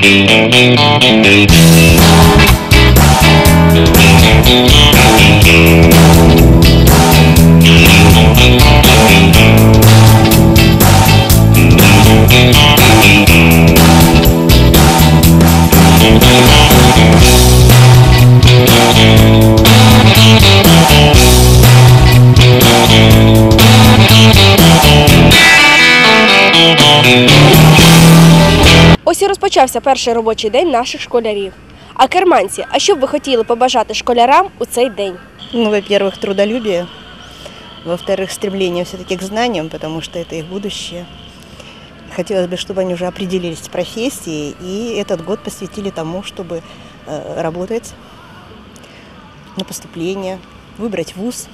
Thank you. Ось і розпочався перший робочий день наших школярів. А керманці, а що б ви хотіли побажати школярам у цей день? Ну, во-первых, трудолюбие. Во-вторых, стремление все-таки к знаниям, потому что это их будущее. Хотелось бы, чтобы они уже определились в профессии и этот год посвятили тому, чтобы э, работать на поступление, выбрать вуз,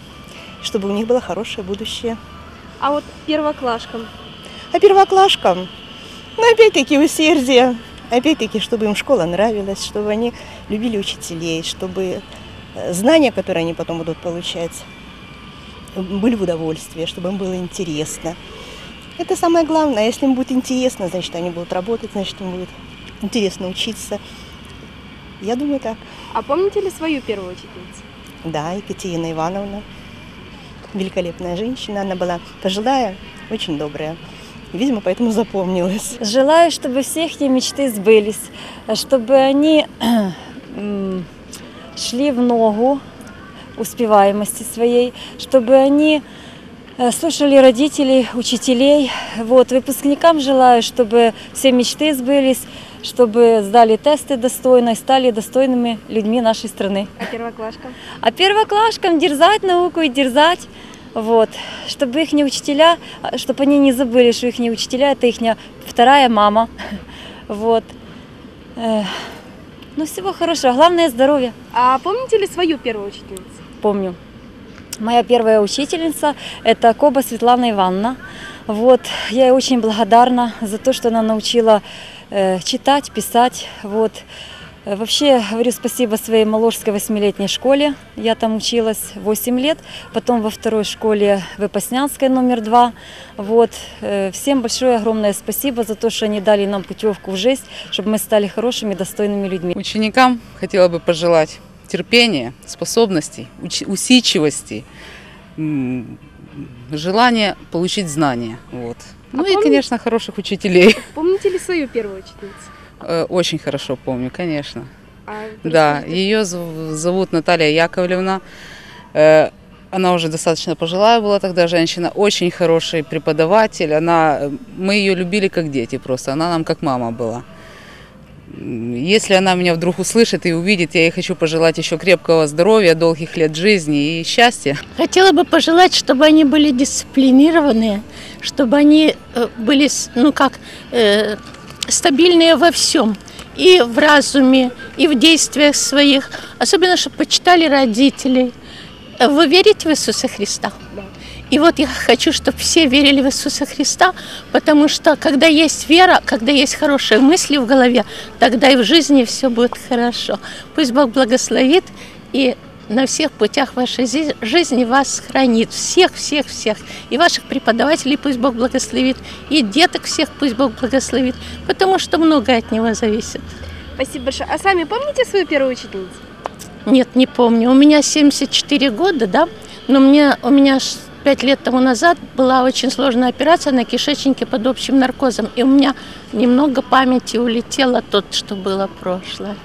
чтобы у них было хорошее будущее. А от первоклашкам. А первоклашкам, ну, опять-таки, усердие. Опять-таки, чтобы им школа нравилась, чтобы они любили учителей, чтобы э, знания, которые они потом будут получать, были в удовольствие, чтобы им было интересно. Это самое главное. Если им будет интересно, значит, они будут работать, значит, им будет интересно учиться. Я думаю, так. А помните ли свою первую учительницу? Да, Екатерина Ивановна. Великолепная женщина. Она была пожилая, очень добрая. Видимо, поэтому запомнилась. Желаю, чтобы все их мечты сбылись, чтобы они шли в ногу успеваемости своей, чтобы они э, слушали родителей, учителей. Вот, выпускникам желаю, чтобы все мечты сбылись, чтобы сдали тесты достойно и стали достойными людьми нашей страны. А первоклашкам? А первоклашкам дерзать науку и дерзать. Вот. Чтобы их учителя, чтобы они не забыли, что их учителя это их вторая мама. Вот. Ну, всего хорошего. Главное здоровье. А помните ли свою первую учительницу? Помню. Моя первая учительница – это Коба Светлана Ивановна. Вот. Я ей очень благодарна за то, что она научила э, читать, писать. Вот. Э, Вообще говорю спасибо своей Моложской восьмилетней школе. Я там училась 8 лет. Потом во второй школе Выпаснянской номер 2. Вот. Э, Всем большое огромное спасибо за то, что они дали нам путевку в жизнь, чтобы мы стали хорошими, достойными людьми. Ученикам хотела бы пожелать терпения, способностей, усидчивости, желания получить знания. Вот. Ну и, помни- конечно, хороших учителей. Помните ли свою первую учительницу? Э, Очень хорошо помню, конечно. А Да, ее зов- зовут Наталья Яковлевна. Э, Она уже достаточно пожилая была тогда женщина, очень хороший преподаватель. Она, мы ее любили как дети просто, она нам как мама была. Если она меня вдруг услышит и увидит, я ей хочу пожелать еще крепкого здоровья, долгих лет жизни и счастья. Хотела бы пожелать, чтобы они были дисциплинированные, чтобы они э, были, ну как, э, стабильные во всем. И в разуме, и в действиях своих. Особенно, чтобы почитали родителей. Вы верите в Иисуса Христа? Да. И вот я хочу, чтобы все верили в Иисуса Христа, потому что когда есть вера, когда есть хорошие мысли в голове, тогда и в жизни все будет хорошо. Пусть Бог благословит и на всех путях вашей жизни вас хранит. Всех, всех, всех. И ваших преподавателей пусть Бог благословит. И деток всех пусть Бог благословит. Потому что многое от Него зависит. Спасибо большое. А сами помните свою первую учительницу? Нет, не помню. У меня 74 года, да, но мне, у меня 5 лет тому назад была очень сложная операция на кишечнике под общим наркозом. И у меня немного памяти улетело тот, что было прошлое.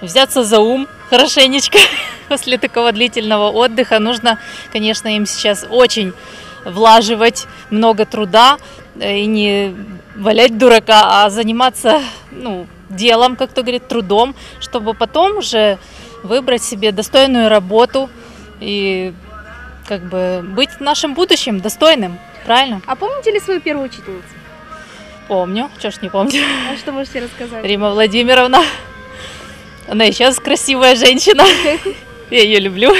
взяться за ум хорошенечко после такого длительного отдыха. Нужно, конечно, им сейчас очень влаживать много труда э, и не валять дурака, а заниматься ну, делом, как кто говорит, трудом, чтобы потом уже выбрать себе достойную работу и как бы быть нашим будущим достойным. Правильно? А помните ли свою первую учительницу? Помню. Чего ж не помню. А что можете рассказать? Рима Владимировна. Она и сейчас красивая женщина. Я ее люблю.